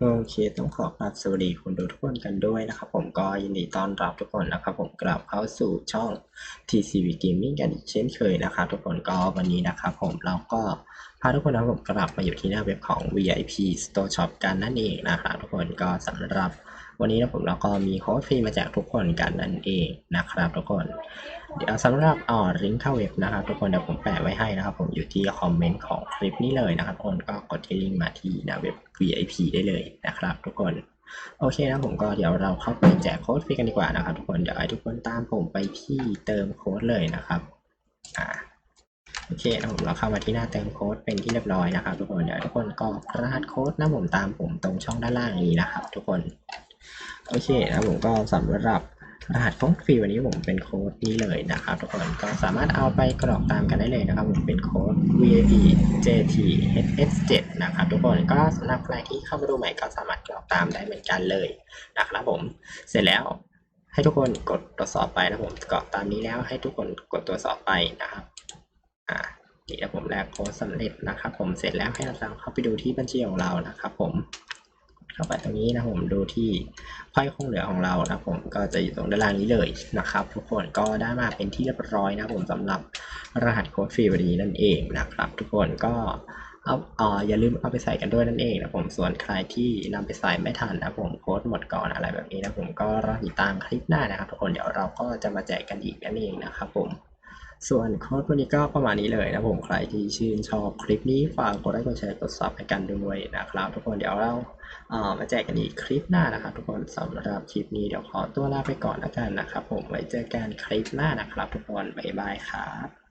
โอเค ต้องขอกราบสวัสดีคุณดูทุกคนกันด้วยนะครับผมก็ยินดีต้อนรับทุกคนนะครับผมกลับเข้าสู่ช่อง TCV Gaming กันอีกเช่นเคยนะครับทุกคนก็วันนี้นะครับผมเราก็พาทุกคนนะผมกลับมาอยู่ที่หน้าเว็บของ VIP Store Shop กันนั่นเองนะครับทุกคนก็สำหรับ วันนี้นะผมเราก็มีโค้ดฟรีมาแจกทุกคนกันนั่นเองนะครับทุกคน เดี๋ยวสำหรับอ่อลิงก์เข้าเว็บนะครับทุกคนเดี๋ยวผมแปะไว้ให้นะครับ ผมอยู่ที่คอมเมนต์ของคลิปนี้เลยนะครับทุกคนก็กดที่ลิงก์มาที่หน้าเว็บ VIP ได้เลยนะครับ ทุกคนโอเคนะผมก็เดี๋ยวเราเข้าไปแจกโค้ดฟรีกันดีกว่านะครับ ทุกคนเดี๋ยวให้ทุกคนตามผมไปที่เติมโค้ดเลยนะครับอ่าโอเคนะผมเราเข้ามาที่หน้าเติมโค้ดเป็นที่เรียบร้อยนะครับ ทุกคนเดี๋ยวทุกคนก็รหัสโค้ดนะผมตามผมตรงช่องด้านล่างนี้นะครับ ทุกคน โอเคนะผมก็สำหรับรหัสโค้ดฟรีวันนี้ผมเป็นโค้ดนี้เลยนะครับทุกคนก็สามารถเอาไปกรอกตามกันได้เลยนะครับผมเป็นโค้ด VIP JT HS7 นะครับทุกคนก็สำหรับใครที่เข้ามาดูใหม่ก็สามารถกรอกตามได้เหมือนกันเลยนะครับผมเสร็จแล้วให้ทุกคนกดตรวจสอบไปนะผมกรอกตามนี้แล้วให้ทุกคนกดตรวจสอบไปนะครับอ่านี่นะผมแลกโค้ดสำเร็จนะครับ ผมเสร็จแล้วให้เราเข้าไปดูที่บัญชีของเรานะครับผม เข้าไปตรงนี้นะผมดูที่ไพ่คงเหลือของเรานะผมก็จะอยู่ตรงด้านล่างนี้เลยนะครับ ทุกคนก็ได้มาเป็นที่เรียบร้อยนะผมสำหรับรหัสโค้ดฟรีวันนี้นั่นเองนะครับ ทุกคนก็เอาเอ่ออย่าลืมเอาไปใส่กันด้วยนั่นเองนะผมส่วนใครที่นำไปใส่ไม่ทันนะผมโค้ดหมดก่อนอะไรแบบนี้นะผมก็รอติดตามคลิปหน้านะครับทุกคนเดี๋ยวเราก็จะมาแจกกันอีกนั่นเองนะครับผม ส่วนโค้ดวันนี้ก็ประมาณนี้เลยนะผมใครที่ชื่นชอบคลิปนี้ฝากกดไลค์กดแชร์กดซับให้กันด้วยนะครับทุกคนเดี๋ยวเราเอ่อมาแจกกันอีกคลิปหน้านะครับทุกคนสำหรับคลิปนี้เดี๋ยวขอตัวลาไปก่อนแล้วกันนะครับผมไว้เจอกันคลิปหน้านะครับทุกคนบ๊ายบายครับ